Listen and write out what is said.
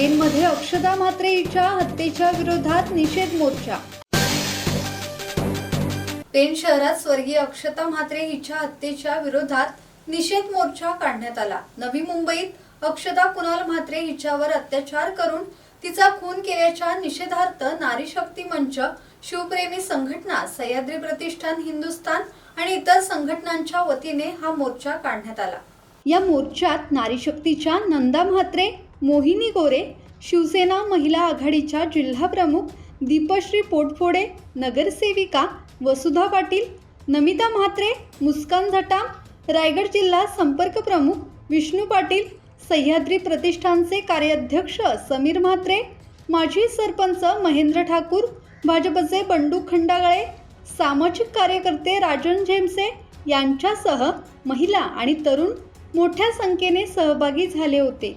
पेनमध्ये अक्षदा म्हात्रे हत्येच्या विरोधात निषेध मोर्चा. पेन शहरात स्वर्गीय अक्षता म्हात्रे हिच्या हत्येच्या विरोधात निषेध मोर्चा काढण्यात आला. नवी मुंबईत अक्षता कुणाल म्हात्रे हिच्यावर अत्याचार करून तिचा खून केल्याच्या निषेधार्थ नारी शक्ती मंच शिवप्रेमी संघटना सह्याद्री प्रतिष्ठान हिंदुस्थान आणि इतर संघटनांच्या वतीने हा मोर्चा काढण्यात आला. या मोर्चात नारी शक्तीच्या नंदा म्हात्रे मोहिनी गोरे शिवसेना महिला आघाडीच्या जिल्हाप्रमुख दीपश्री पोटफोडे नगरसेविका वसुधा पाटील नमिता म्हात्रे मुस्कान झटाम रायगड जिल्हा संपर्क प्रमुख विष्णू पाटील सह्याद्री प्रतिष्ठानचे कार्याध्यक्ष समीर म्हात्रे माजी सरपंच महेंद्र ठाकूर भाजपचे बंडू खंडागळे सामाजिक कार्यकर्ते राजन झेमसे यांच्यासह महिला आणि तरुण मोठ्या संख्येने सहभागी झाले होते.